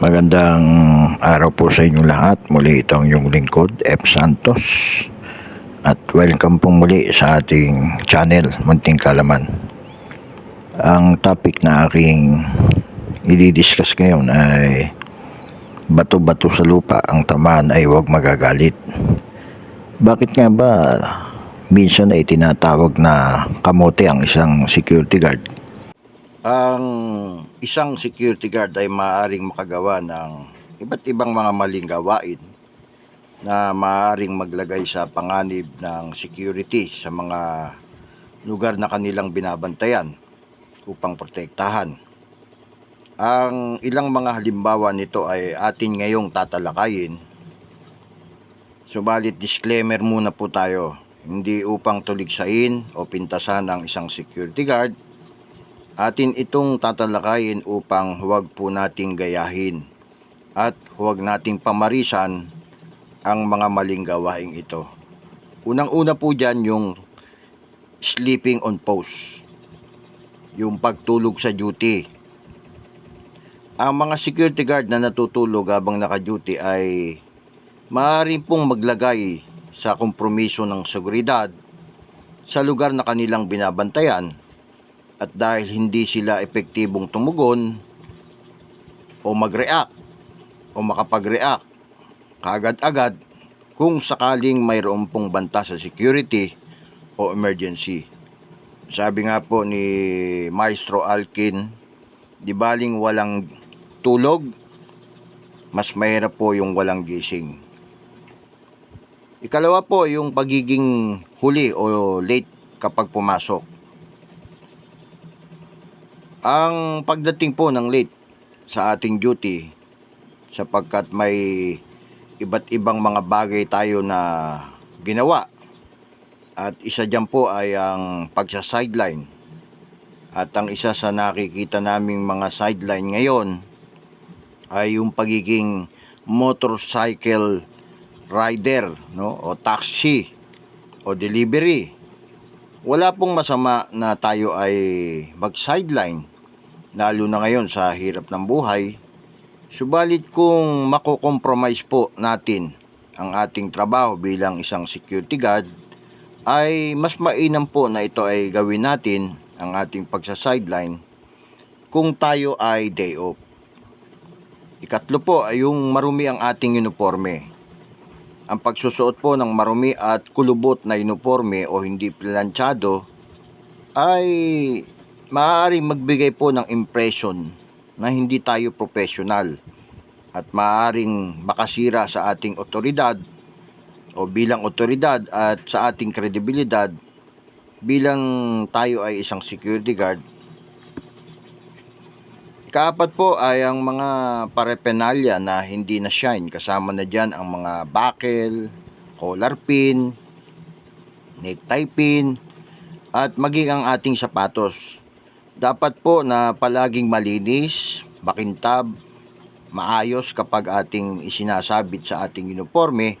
Magandang araw po sa inyong lahat. Muli itong yung lingkod, F. Santos. At welcome po muli sa ating channel, Munting Kalaman. Ang topic na aking i-discuss ngayon ay bato-bato sa lupa ang tamaan ay huwag magagalit. Bakit nga ba minsan ay tinatawag na kamote ang isang security guard? Ang isang security guard ay maaaring makagawa ng iba't ibang mga maling gawain na maaaring maglagay sa panganib ng security sa mga lugar na kanilang binabantayan upang protektahan. Ang ilang mga halimbawa nito ay atin ngayong tatalakayin. Subalit disclaimer muna po tayo, hindi upang tuligsain o pintasan ang isang security guard Atin itong tatalakayin upang huwag po nating gayahin at huwag nating pamarisan ang mga maling gawaing ito. Unang-una po dyan yung sleeping on post, yung pagtulog sa duty. Ang mga security guard na natutulog habang naka-duty ay maaaring pong maglagay sa kompromiso ng seguridad sa lugar na kanilang binabantayan at dahil hindi sila epektibong tumugon o mag-react o makapag-react kaagad-agad kung sakaling mayroon pong banta sa security o emergency. Sabi nga po ni Maestro Alkin, di baling walang tulog, mas mahirap po yung walang gising. Ikalawa po yung pagiging huli o late kapag pumasok. Ang pagdating po ng late sa ating duty sapagkat may iba't ibang mga bagay tayo na ginawa at isa dyan po ay ang pagsa sideline at ang isa sa nakikita naming mga sideline ngayon ay yung pagiging motorcycle rider no? O taxi o delivery wala pong masama na tayo ay mag-sideline, lalo na ngayon sa hirap ng buhay. Subalit kung makokompromise po natin ang ating trabaho bilang isang security guard, ay mas mainam po na ito ay gawin natin ang ating pagsa-sideline kung tayo ay day off. Ikatlo po ay yung marumi ang ating uniforme ang pagsusuot po ng marumi at kulubot na uniforme o hindi planchado ay maaaring magbigay po ng impression na hindi tayo professional at maaaring makasira sa ating otoridad o bilang otoridad at sa ating kredibilidad bilang tayo ay isang security guard Ikaapat po ay ang mga parepenalya na hindi na shine. Kasama na dyan ang mga buckle, collar pin, necktie pin, at maging ang ating sapatos. Dapat po na palaging malinis, makintab, maayos kapag ating isinasabit sa ating uniforme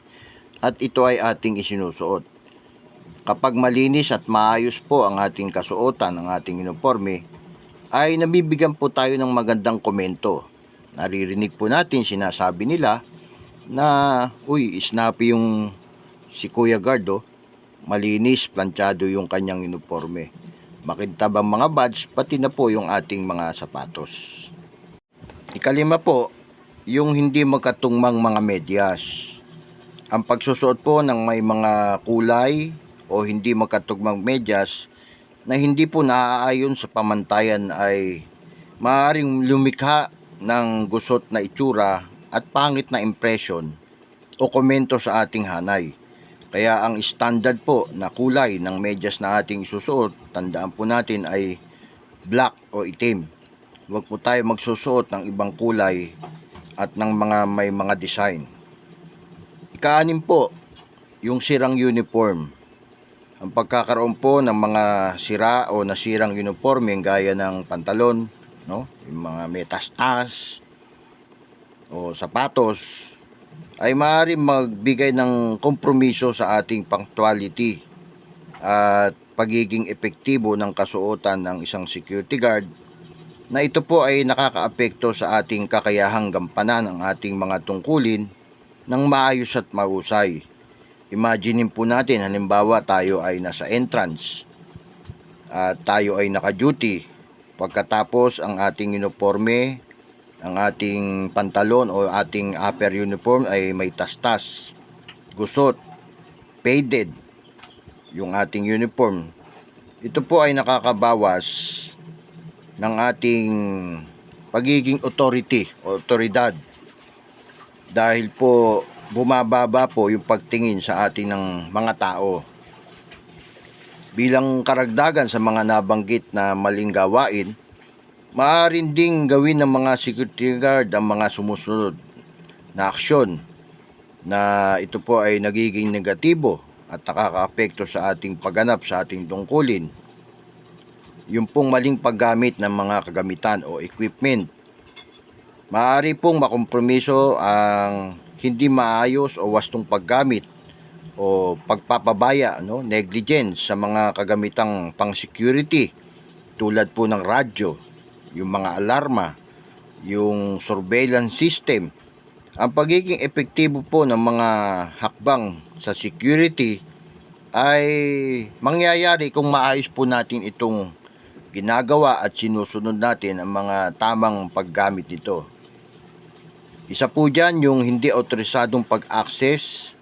at ito ay ating isinusuot. Kapag malinis at maayos po ang ating kasuotan ng ating uniforme, ay nabibigyan po tayo ng magandang komento. Naririnig po natin, sinasabi nila na, uy, snappy yung si Kuya Gardo, malinis, planchado yung kanyang uniforme. Makintab ang mga badge, pati na po yung ating mga sapatos. Ikalima po, yung hindi magkatungmang mga medyas. Ang pagsusuot po ng may mga kulay o hindi magkatugmang medyas na hindi po naaayon sa pamantayan ay maaaring lumikha ng gusot na itsura at pangit na impression o komento sa ating hanay. Kaya ang standard po na kulay ng medyas na ating isusuot, tandaan po natin ay black o itim. Huwag po tayo magsusuot ng ibang kulay at ng mga may mga design. Ikaanim po, yung sirang uniform ang pagkakaroon po ng mga sira o nasirang uniforme gaya ng pantalon, no? yung mga metastas o sapatos ay maaari magbigay ng kompromiso sa ating punctuality at pagiging epektibo ng kasuotan ng isang security guard na ito po ay nakakaapekto sa ating kakayahang gampanan ang ating mga tungkulin ng maayos at mahusay. Imaginin po natin, halimbawa tayo ay nasa entrance at tayo ay naka-duty. Pagkatapos ang ating uniforme, ang ating pantalon o ating upper uniform ay may tastas, gusot, faded yung ating uniform. Ito po ay nakakabawas ng ating pagiging authority o otoridad dahil po bumababa po yung pagtingin sa atin ng mga tao. Bilang karagdagan sa mga nabanggit na maling gawain, maaaring ding gawin ng mga security guard ang mga sumusunod na aksyon na ito po ay nagiging negatibo at nakakaapekto sa ating pagganap sa ating tungkulin. Yung pong maling paggamit ng mga kagamitan o equipment. Maaari pong makompromiso ang hindi maayos o wastong paggamit o pagpapabaya, no, negligence sa mga kagamitang pang-security tulad po ng radyo, yung mga alarma, yung surveillance system. Ang pagiging epektibo po ng mga hakbang sa security ay mangyayari kung maayos po natin itong ginagawa at sinusunod natin ang mga tamang paggamit nito. Isa po dyan yung hindi otorisadong pag-access,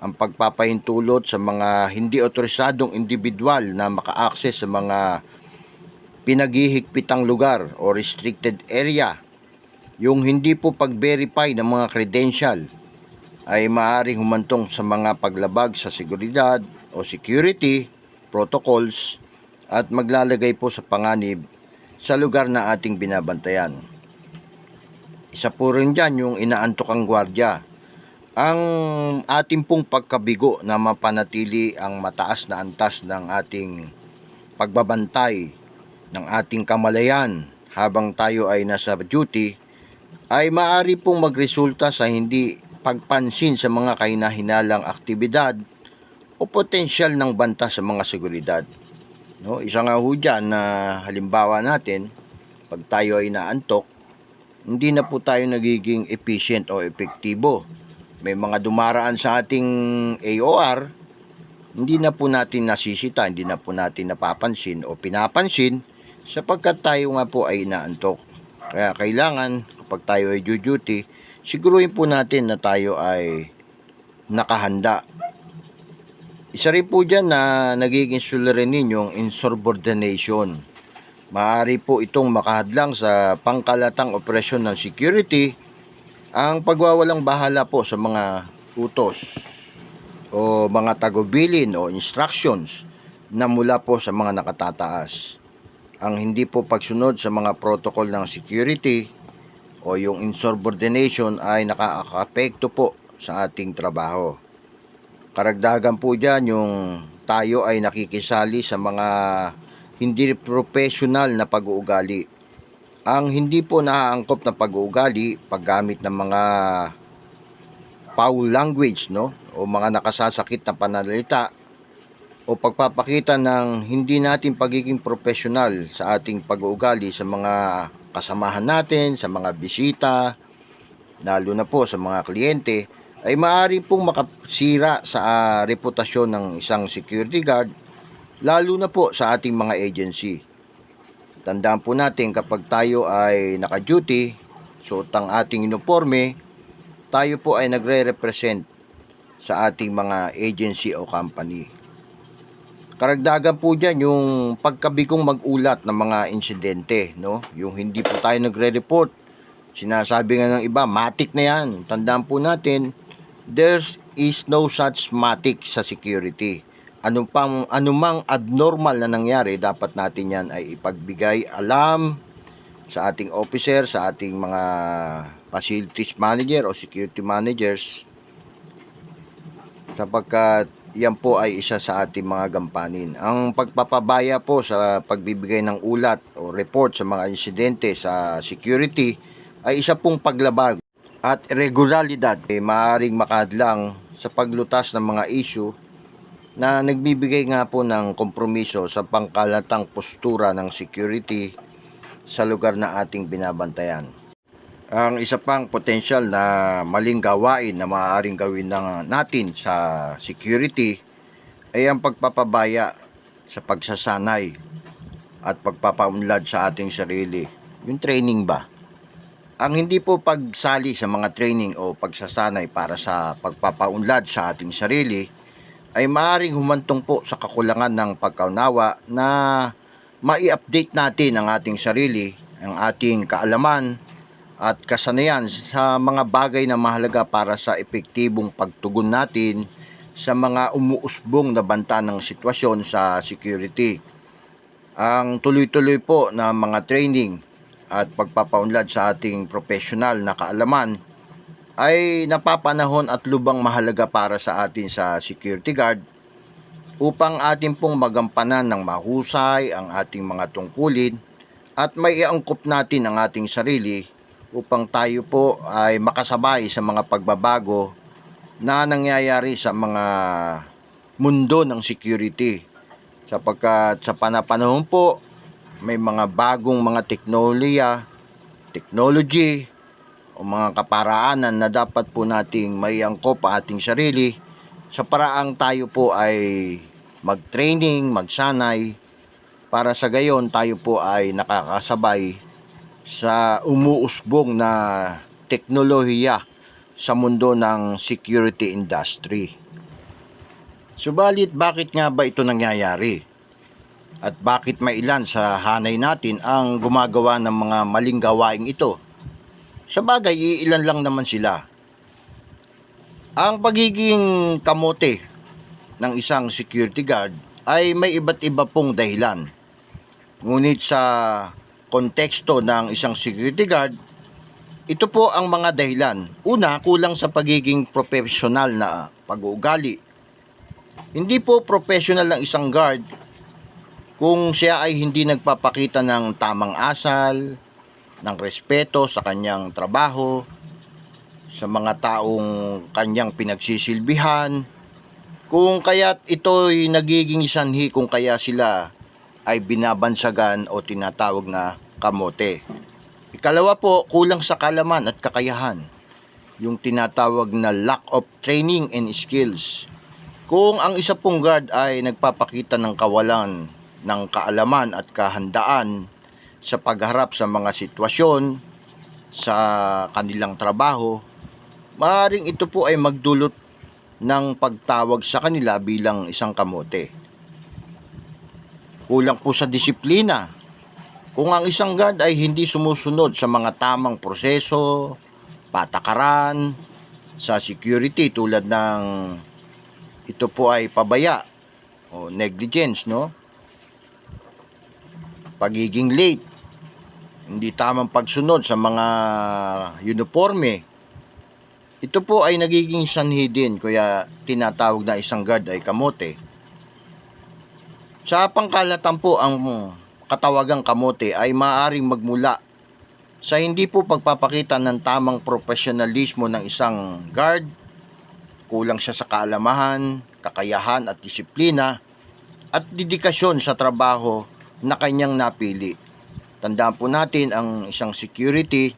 ang pagpapahintulot sa mga hindi otorisadong individual na maka-access sa mga pinaghihigpitang lugar o restricted area. Yung hindi po pag-verify ng mga credential ay maaaring humantong sa mga paglabag sa seguridad o security protocols at maglalagay po sa panganib sa lugar na ating binabantayan. Isa po rin dyan yung inaantok ang gwardya. Ang ating pong pagkabigo na mapanatili ang mataas na antas ng ating pagbabantay ng ating kamalayan habang tayo ay nasa duty ay maaari pong magresulta sa hindi pagpansin sa mga kahinahinalang aktibidad o potensyal ng banta sa mga seguridad. No, isa nga ho dyan na halimbawa natin, pag tayo ay naantok, hindi na po tayo nagiging efficient o epektibo. May mga dumaraan sa ating AOR, hindi na po natin nasisita, hindi na po natin napapansin o pinapansin sapagkat tayo nga po ay inaantok. Kaya kailangan kapag tayo ay duty, siguruhin po natin na tayo ay nakahanda. Isa rin po dyan na nagiging suliranin yung insubordination. Maaari po itong makahadlang sa pangkalatang operasyon ng security ang pagwawalang bahala po sa mga utos o mga tagubilin o instructions na mula po sa mga nakatataas. Ang hindi po pagsunod sa mga protocol ng security o yung insubordination ay nakakaapekto po sa ating trabaho. Karagdagan po dyan yung tayo ay nakikisali sa mga hindi professional na pag-uugali. Ang hindi po naaangkop na pag-uugali, paggamit ng mga foul language, no? O mga nakasasakit na pananalita o pagpapakita ng hindi natin pagiging professional sa ating pag-uugali sa mga kasamahan natin, sa mga bisita, lalo na po sa mga kliyente, ay maaari pong makasira sa ah, reputasyon ng isang security guard, lalo na po sa ating mga agency. Tandaan po natin kapag tayo ay naka-duty, suot ang ating uniforme, tayo po ay nagre-represent sa ating mga agency o company. Karagdagan po dyan yung pagkabigong mag-ulat ng mga insidente, no? Yung hindi po tayo nagre-report. Sinasabi nga ng iba, matik na yan. Tandaan po natin, there is no such matic sa security. Ano pang anumang abnormal na nangyari, dapat natin yan ay ipagbigay alam sa ating officer, sa ating mga facilities manager o security managers sapagkat yan po ay isa sa ating mga gampanin. Ang pagpapabaya po sa pagbibigay ng ulat o report sa mga insidente sa security ay isa pong paglabag at irregularidad eh, maaaring makadlang sa paglutas ng mga issue na nagbibigay nga po ng kompromiso sa pangkalatang postura ng security sa lugar na ating binabantayan. Ang isa pang potensyal na maling gawain na maaaring gawin ng natin sa security ay ang pagpapabaya sa pagsasanay at pagpapaunlad sa ating sarili. Yung training ba? Ang hindi po pagsali sa mga training o pagsasanay para sa pagpapaunlad sa ating sarili ay maaaring humantong po sa kakulangan ng pagkaunawa na mai-update natin ang ating sarili, ang ating kaalaman at kasanayan sa mga bagay na mahalaga para sa epektibong pagtugon natin sa mga umuusbong na banta ng sitwasyon sa security. Ang tuloy-tuloy po na mga training at pagpapaunlad sa ating professional na kaalaman ay napapanahon at lubang mahalaga para sa atin sa security guard upang atin pong magampanan ng mahusay ang ating mga tungkulin at may iangkop natin ang ating sarili upang tayo po ay makasabay sa mga pagbabago na nangyayari sa mga mundo ng security. Sapagkat sa panapanahon po may mga bagong mga teknolohiya, technology o mga kaparaanan na dapat po nating maiangkop ang ating sarili sa paraang tayo po ay mag-training, magsanay para sa gayon tayo po ay nakakasabay sa umuusbong na teknolohiya sa mundo ng security industry. Subalit bakit nga ba ito nangyayari? At bakit may ilan sa hanay natin ang gumagawa ng mga maling gawaing ito? Sa bagay, ilan lang naman sila. Ang pagiging kamote ng isang security guard ay may iba't iba pong dahilan. Ngunit sa konteksto ng isang security guard, ito po ang mga dahilan. Una, kulang sa pagiging professional na pag-uugali. Hindi po professional ng isang guard kung siya ay hindi nagpapakita ng tamang asal, ng respeto sa kanyang trabaho, sa mga taong kanyang pinagsisilbihan, kung kaya't ito'y nagiging sanhi kung kaya sila ay binabansagan o tinatawag na kamote. Ikalawa po, kulang sa kalaman at kakayahan. Yung tinatawag na lack of training and skills. Kung ang isa pong guard ay nagpapakita ng kawalan ng kaalaman at kahandaan sa pagharap sa mga sitwasyon sa kanilang trabaho, maaaring ito po ay magdulot ng pagtawag sa kanila bilang isang kamote. Kulang po sa disiplina. Kung ang isang guard ay hindi sumusunod sa mga tamang proseso, patakaran, sa security tulad ng ito po ay pabaya o negligence, no? Pagiging late, hindi tamang pagsunod sa mga uniforme. Ito po ay nagiging sanhi din kaya tinatawag na isang guard ay kamote. Sa pangkalatan po ang katawagang kamote ay maaaring magmula sa hindi po pagpapakita ng tamang profesionalismo ng isang guard, kulang siya sa kaalamahan, kakayahan at disiplina, at dedikasyon sa trabaho na kanyang napili. Tandaan po natin ang isang security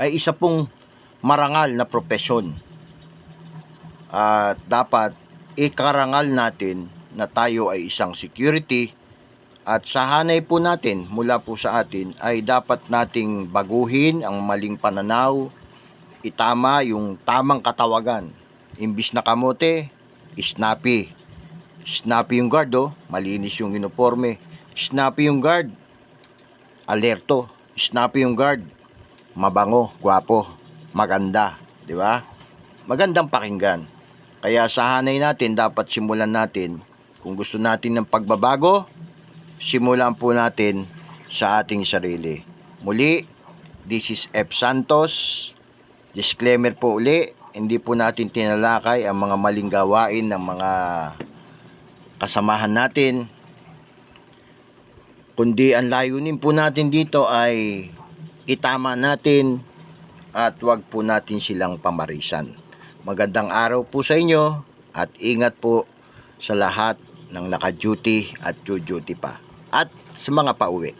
ay isa pong marangal na propesyon. At dapat ikarangal natin na tayo ay isang security at sa hanay po natin mula po sa atin ay dapat nating baguhin ang maling pananaw, itama yung tamang katawagan. Imbis na kamote, snappy. Snappy yung guard oh, malinis yung uniforme. Snappy yung guard, alerto. Snappy yung guard, mabango, gwapo, maganda, di ba? Magandang pakinggan. Kaya sa hanay natin, dapat simulan natin. Kung gusto natin ng pagbabago, simulan po natin sa ating sarili. Muli, this is F. Santos. Disclaimer po uli, hindi po natin tinalakay ang mga maling gawain ng mga kasamahan natin. Kundi ang layunin po natin dito ay itama natin at wag po natin silang pamarisan. Magandang araw po sa inyo at ingat po sa lahat ng naka-duty at duty pa at sa mga pauwi.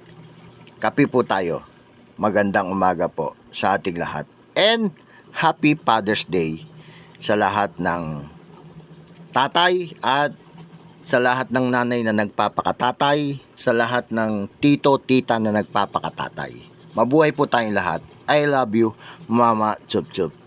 Kapi po tayo. Magandang umaga po sa ating lahat. And Happy Father's Day sa lahat ng tatay at sa lahat ng nanay na nagpapakatatay, sa lahat ng tito, tita na nagpapakatatay. Mabuhay po tayong lahat. I love you, Mama Chup Chup.